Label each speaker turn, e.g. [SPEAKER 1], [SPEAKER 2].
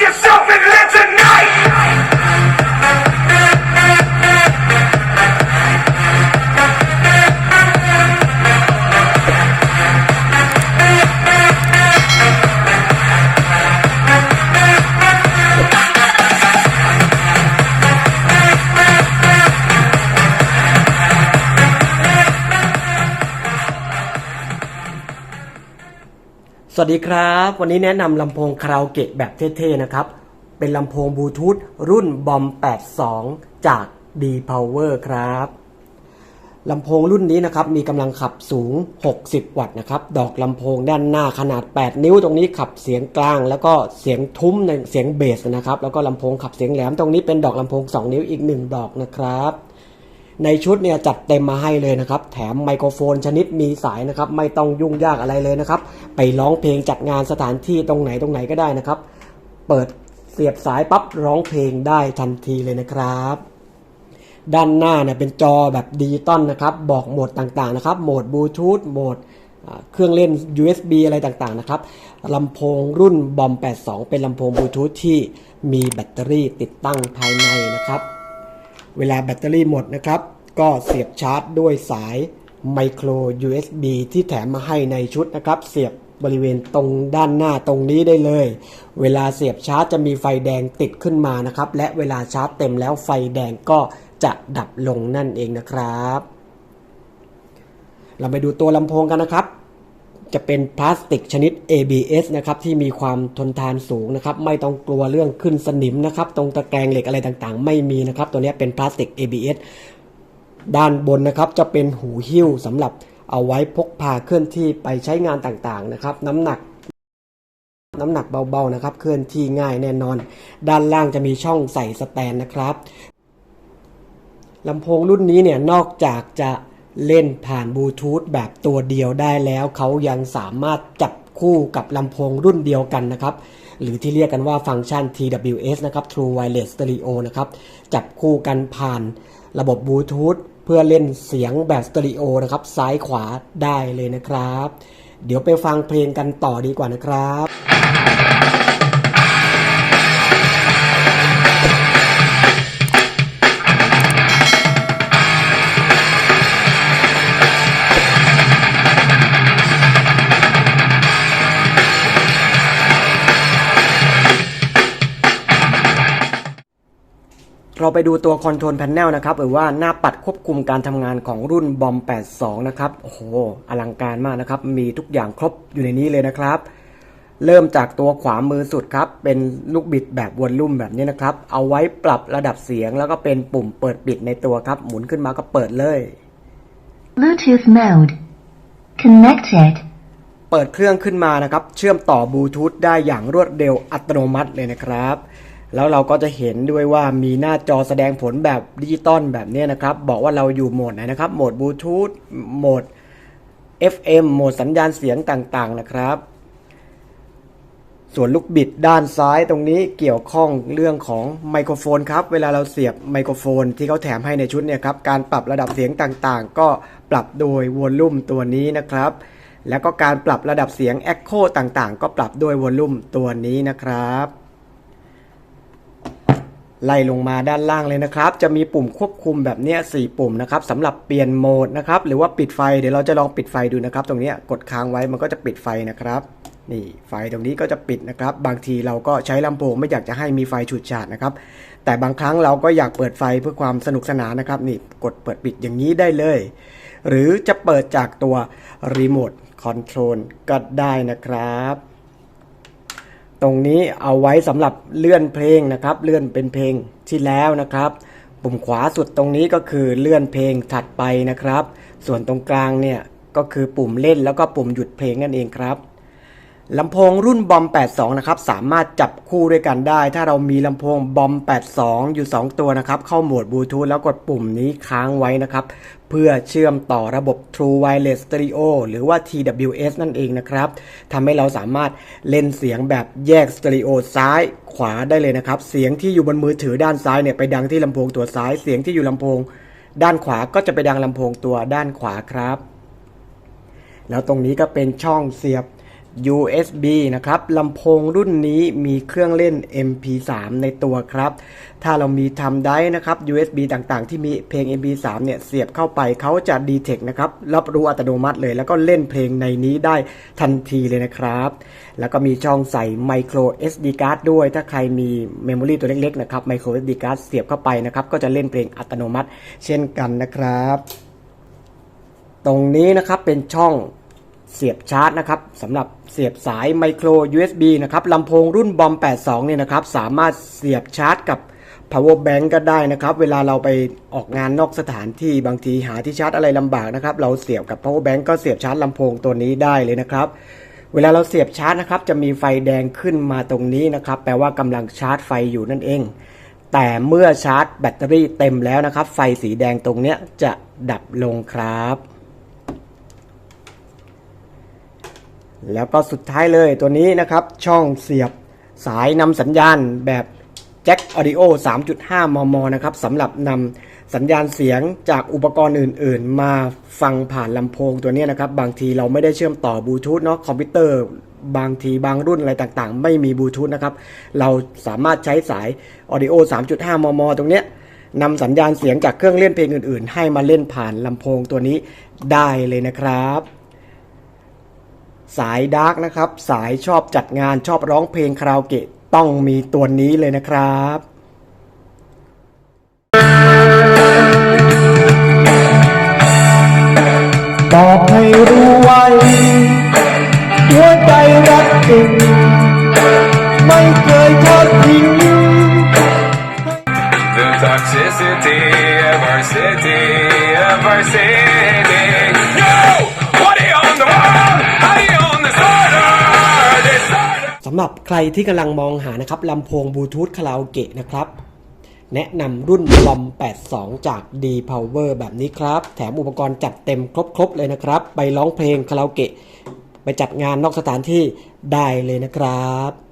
[SPEAKER 1] yourself and live tonight.
[SPEAKER 2] สวัสดีครับ วันนี้แนะนำลำโพงคาราโอเกะแบบเท่ๆนะครับ เป็นลำโพงบลูทูธรุ่นบอม 82 จาก D Power ครับลำโพงรุ่นนี้นะครับมีกำลังขับสูง 60 วัตต์นะครับ ดอกลำโพงด้านหน้าขนาด 8 นิ้วตรงนี้ขับเสียงกลาง แล้วก็เสียงทุ้มในเสียงเบสนะครับ แล้วก็ลำโพงขับเสียงแหลมตรงนี้เป็นดอกลำโพง 2 นิ้วอีก 1 ดอกนะครับ ในชุดเนี่ยจัดเต็มมาให้เลยนะครับ แถมไมโครโฟนชนิดมีสายนะครับ ไม่ต้องยุ่งยากอะไรเลยนะครับ ไปร้องเพลงจัดงานสถานที่ตรงไหนตรงไหนก็ได้นะครับ เปิดเสียบสายปั๊บร้องเพลงได้ทันทีเลยนะครับ ด้านหน้าเนี่ยเป็นจอแบบดิจิตอลนะครับ บอกโหมดต่างๆนะครับ โหมดบลูทูธโหมดเครื่องเล่น USB อะไรต่างๆนะครับลำโพงรุ่นบอม 82 เป็นลำโพงบลูทูธที่มีแบตเตอรี่ติดตั้งภายในนะครับ เวลาแบตเตอรี่หมดนะครับ ก็เสียบชาร์จด้วยสายไมโคร USB ที่แถมมาให้ในชุดนะครับ เสียบบริเวณตรงด้านหน้าตรงนี้ได้เลย เวลาเสียบชาร์จจะมีไฟแดงติดขึ้นมานะครับ และเวลาชาร์จเต็มแล้วไฟแดงก็จะดับลงนั่นเองนะครับ เราไปดูตัวลำโพงกันนะครับ จะเป็นพลาสติกชนิด ABS นะครับที่มีความทนทานสูงนะครับไม่ต้องกลัวเรื่องขึ้นสนิมนะครับตรงตะแกรงเหล็กอะไรต่างๆ ไม่มีนะครับตัวนี้เป็นพลาสติก ABS ด้านบนนะครับจะเป็นหูหิ้วสำหรับเอาไว้พกพาเคลื่อนที่ไปใช้งานต่างๆนะครับน้ำหนักน้ำหนักเบาๆนะครับเคลื่อนที่ง่ายแน่นอน ด้านล่างจะมีช่องใส่สแตนนะครับลำโพงรุ่นนี้เนี่ยนอกจากจะ เล่นผ่านบลูทูธแบบตัวเดียวได้แล้ว เขายังสามารถจับคู่กับลำโพงรุ่นเดียวกันนะครับ หรือที่เรียกกันว่าฟังก์ชัน TWS นะครับ True Wireless Stereo นะครับ จับคู่กันผ่านระบบบลูทูธเพื่อเล่นเสียงแบบสเตอริโอนะครับ ซ้ายขวาได้เลยนะครับ เดี๋ยวไปฟังเพลงกันต่อดีกว่านะครับ เราไปดูตัวคอนโทรลแพนเนลนะครับหรือว่าหน้าปัดควบคุมการทำงานของรุ่นบอม 82 นะครับ โอ้โห อลังการมากนะครับ มีทุกอย่างครบอยู่ในนี้เลยนะครับ เริ่มจากตัวขวามือสุดครับ เป็นลูกบิดแบบวอลลุ่มแบบนี้นะครับ เอาไว้ปรับระดับเสียง แล้วก็เป็นปุ่มเปิดปิดในตัวครับ หมุนขึ้นมาก็เปิดเลย
[SPEAKER 3] Bluetooth mode. Connected.
[SPEAKER 2] เปิดเครื่องขึ้นมานะครับ เชื่อมต่อบลูทูธได้อย่างรวดเร็วอัตโนมัติเลยนะครับ แล้วเราก็จะเห็นด้วยว่ามีหน้าจอแสดงผลแบบดิจิตอลแบบนี้นะครับ บอกว่าเราอยู่โหมดไหนนะครับ โหมดบลูทูธโหมด FM โหมดสัญญาณเสียงต่างๆนะครับ ส่วนลูกบิดด้านซ้ายตรงนี้เกี่ยวข้องเรื่องของไมโครโฟนครับ เวลาเราเสียบไมโครโฟนที่เขาแถมให้ในชุดเนี่ยครับ การปรับระดับเสียงต่างๆ ก็ปรับโดยวอลลุ่มตัวนี้นะครับ แล้วก็การปรับระดับเสียง Echo ต่างๆ ก็ปรับด้วยวอลลุ่มตัวนี้นะครับ ไล่ลงมาด้านล่างเลยนะครับ จะมีปุ่มควบคุมแบบเนี้ยสี่ปุ่มนะครับสำหรับเปลี่ยนโหมดนะครับหรือว่าปิดไฟเดี๋ยวเราจะลองปิดไฟดูนะครับ ตรงนี้กดค้างไว้มันก็จะปิดไฟนะครับนี่ไฟตรงนี้ก็จะปิดนะครับ บางทีเราก็ใช้ลำโพงไม่อยากจะให้มีไฟฉูดฉาดนะครับ แต่บางครั้งเราก็อยากเปิดไฟเพื่อความสนุกสนานนะครับนี่กดเปิดปิดอย่างนี้ได้เลย หรือจะเปิดจากตัวรีโมทคอนโทรลก็ได้นะครับ ตรงนี้เอาไว้สำหรับเลื่อนเพลงนะครับ เลื่อนเป็นเพลงที่แล้วนะครับ ปุ่มขวาสุดตรงนี้ก็คือเลื่อนเพลงถัดไปนะครับ ส่วนตรงกลางเนี่ยก็คือปุ่มเล่นแล้วก็ปุ่มหยุดเพลงนั่นเองครับ ลำโพงรุ่นบอม 82 นะครับ สามารถจับคู่ด้วยกันได้ ถ้าเรามีลำโพงบอม 82 อยู่ 2 ตัวนะครับ เข้าโหมดบลูทูธแล้วกดปุ่มนี้ค้างไว้นะครับ เพื่อเชื่อมต่อระบบ True Wireless Stereo หรือว่า TWS นั่นเองนะครับทำให้เราสามารถเล่นเสียงแบบแยกสเตอริโอซ้ายขวาได้เลยนะครับ เสียงที่อยู่บนมือถือด้านซ้ายเนี่ยไปดังที่ลำโพงตัวซ้าย เสียงที่อยู่ลำโพง ด้านขวาก็จะไปดังลำโพงตัวด้านขวาครับ แล้วตรงนี้ก็เป็นช่องเสียบ USB นะครับลำโพงรุ่นนี้มีเครื่องเล่น MP3 ในตัวครับ ถ้าเรามีทำได้นะครับ USB ต่างๆ ที่มีเพลง MP3 เนี่ยเสียบเข้าไปเขาจะ detect นะครับ รับรู้อัตโนมัติเลย แล้วก็เล่นเพลงในนี้ได้ทันทีเลยนะครับ แล้วก็มีช่องใส่ micro SD card ด้วย ถ้าใครมี memory ตัวเล็กๆนะครับ micro SD card เสียบเข้าไปนะครับ ก็จะเล่นเพลงอัตโนมัติ เช่นกันนะครับ ตรงนี้นะครับเป็นช่อง เสียบชาร์จนะครับสำหรับเสียบสายไมโคร USB นะครับลำโพงรุ่นบอม 82 เนี่ยนะครับ สามารถเสียบชาร์จกับ power bank ก็ได้นะครับ เวลาเราไปออกงานนอกสถานที่บางทีหาที่ชาร์จอะไรลำบากนะครับ เราเสียบกับ power bank ก็เสียบชาร์จลำโพงตัวนี้ได้เลยนะครับ เวลาเราเสียบชาร์จนะครับ จะมีไฟแดงขึ้นมาตรงนี้นะครับ แปลว่ากำลังชาร์จไฟอยู่นั่นเอง แต่เมื่อชาร์จแบตเตอรี่เต็มแล้วนะครับ ไฟสีแดงตรงเนี้ยจะดับลงครับ แล้วก็สุดท้ายเลยตัวนี้นะครับ ช่องเสียบสายนำสัญญาณแบบแจ็คออดิโอ 3.5 มม นะครับสำหรับนำสัญญาณเสียงจากอุปกรณ์อื่น ๆ มาฟังผ่านลำโพงตัวนี้นะครับ บางทีเราไม่ได้เชื่อมต่อบลูทูธเนาะคอมพิวเตอร์บางทีบางรุ่นอะไรต่างๆ ไม่มีบลูทูธนะครับ เราสามารถใช้สายออดิโอ 3.5 มม ตรงเนี้ยนำสัญญาณเสียงจากเครื่องเล่นเพลงอื่น ๆ ให้มาเล่นผ่านลำโพงตัวนี้ได้เลยนะครับ สายดาร์กนะครับ สายชอบจัดงานชอบร้องเพลงคาราโอเกะต้องมีตัวนี้เลยนะครับ
[SPEAKER 4] บอกให้รู้ไว้หัวใจรักจริงไม่เคยทอดทิ้ง
[SPEAKER 1] The toxicity of our city, of our city.
[SPEAKER 2] หรับใครที่กำลังมองหานะครับลำโพงบลูทูธคาราโอเกะนะครับ แนะนำรุ่นลอม 82 จาก D Power แบบนี้ครับ แถมอุปกรณ์จัดเต็มครบ ๆ เลยนะครับ ไปร้องเพลงคาราโอเกะ ไปจัดงานนอกสถานที่ได้เลยนะครับ